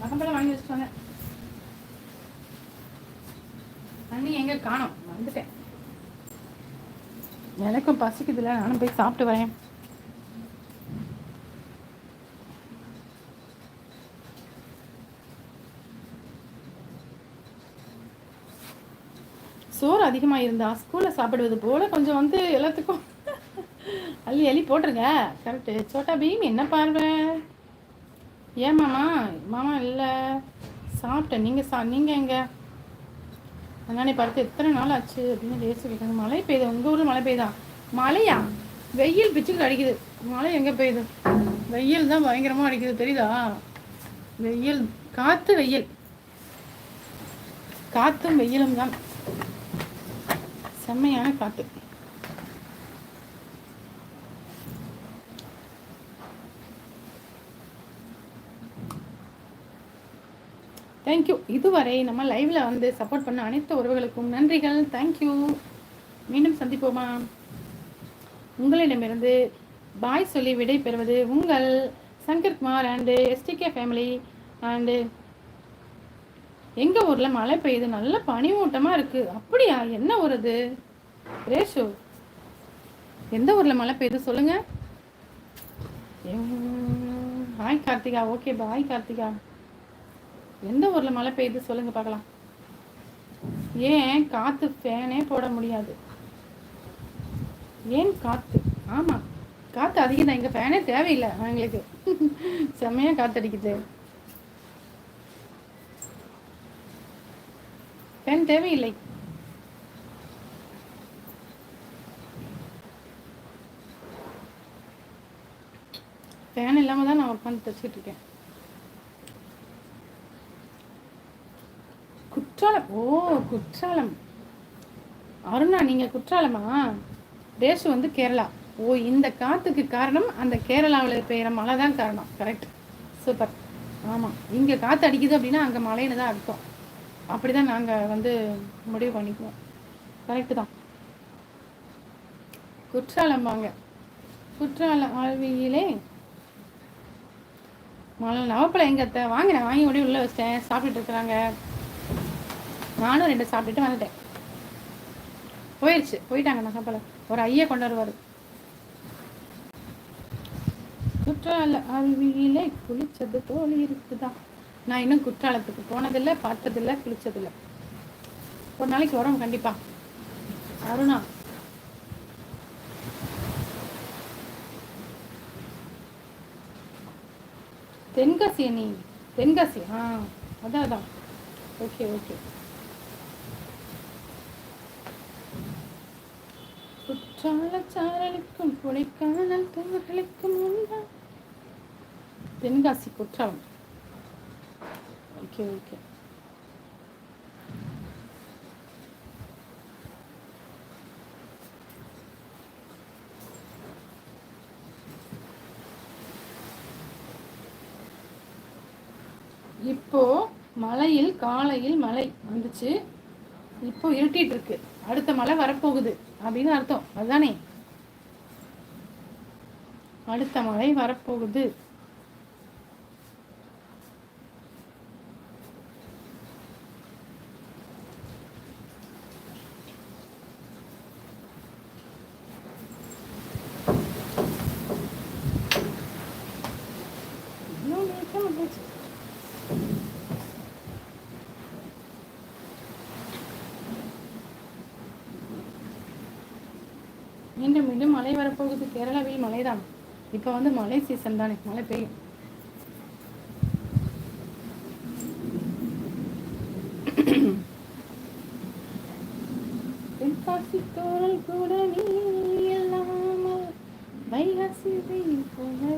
மகம்பழம் வாங்கி வச்சுட்டாங்க தண்ணி எங்க காணோம். வந்துட்டேன். எனக்கும் பசிக்குதுல நானும் போய் சாப்பிட்டு வரேன். சோறு அதிகமாக இருந்தா ஸ்கூலில் சாப்பிடுவது போல கொஞ்சம் வந்து எல்லாத்துக்கும் அள்ளி அள்ளி போட்டுருங்க. கரெக்டு சோட்டா பீம் என்ன பார்வை? ஏன் மாமா? மாமா இல்லை. சாப்பிட்டேன். நீங்கள் சா நீங்கள் எங்கே? அண்ணானே பார்த்து எத்தனை நாள் ஆச்சு அப்படின்னு லேசு கேட்குது மழை பெய்யுது? உங்கள் ஊரில் மழை பெய்யுதா? மழையா? வெயில் பிச்சுக்கிட்டு அடிக்குது. மழை எங்கே பெய்யுது? வெயில் தான் பயங்கரமாக அடிக்குது. தெரியுதா? வெயில் காற்று வெயில். காற்றும் வெயிலும் தான் செம்மையான காற்று தேங்க்யூ இதுவரை நம்ம லைவ்ல வந்து சப்போர்ட் பண்ண அனைத்து உறவுகளுக்கும் நன்றிகள். தேங்க்யூ மீண்டும் சந்திப்போமா? உங்களிடமிருந்து பாய் சொல்லி விடை பெறுவது உங்கள் Shankarkumar and STK family and எங்கள் ஊரில் மழை பெய்யுது. நல்ல பனிமூட்டமாக இருக்குது அப்படியா? என்ன ஊர் அது? ரேஷு. எந்த ஊரில் மழை பெய்யுது சொல்லுங்கள் hi Karthika. Okay bye Karthika. எந்த ஊரில் மழை பெய்யுது சொல்லுங்க பார்க்கலாம். ஏன் காற்று ஃபேனே போட முடியாது? ஏன் காற்று ஆமாம் காற்று அதிகம் தான். இங்கே ஃபேனே தேவையில்லை எங்களுக்கு செம்மையாக காற்றடிக்குது ஃபேன் தேவையில்லை. ஃபேன் இல்லாமல் தான் நான் உட்காந்து தைச்சிட்டு இருக்கேன். குற்றாலம். ஓ குற்றாலம். அருணா நீங்கள் குற்றாலமா? தேசு வந்து கேரளா. ஓ இந்த காற்றுக்கு காரணம் அந்த கேரளாவில் பெய்கிற மழை தான் காரணம். கரெக்ட் சூப்பர் ஆமாம் இங்கே காற்று அடிக்குது அப்படின்னா அங்கே மழைன்னு தான் அர்த்தம். அப்படி தான் நாங்கள் வந்து முடிவு பண்ணிக்குவோம். கரெக்டு தான். குற்றாலம் வாங்க. குற்றாலம் ஆழ்வியிலே மழை நவப்பழம் எங்கே வாங்கினேன் வாங்கி முடிவு உள்ளே வச்சிட்டேன். சாப்பிட்டுட்டு இருக்கிறாங்க. நானும் ரெண்டு சாப்பிட்டுட்டு வந்துட்டேன். போயிடுச்சு போயிட்டாங்க நகப்பழம் ஒரு ஐயா கொண்டு வருவார். குற்றால அருவியிலே குளிச்சது போல் இருக்குதா? நான் இன்னும் குற்றாலத்துக்கு போனதில்லை பார்த்ததில்லை குளிச்சதில்லை. ஒரு நாளைக்கு வரோம் கண்டிப்பா. அருணா. தென்காசி நீ தென்காசி. ஆ அதான் அதான். Okay okay. குற்றாலச்சாரலுக்கும் கொடைக்கானல் கொடைக்கானல் உண்டா தென்காசி குற்றாலம். ஓகே ஓகே இப்போ மலையில் காலையில் மழை வந்துச்சு. இப்போ இருட்டிட்டு இருக்கு. அடுத்த மழை வரப்போகுது. அப்படின்னு அர்த்தம். அதுதானே? அடுத்த மழை வரப்போகுது. மீண்டும் மீண்டும் மழை வரப்போகுது. கேரளாவில் மழைதான். இப்போ வந்து மழை சீசன் தானே. மழை பெய்யும். தென்காசி தோரல் கூட நீ வைகாசி போல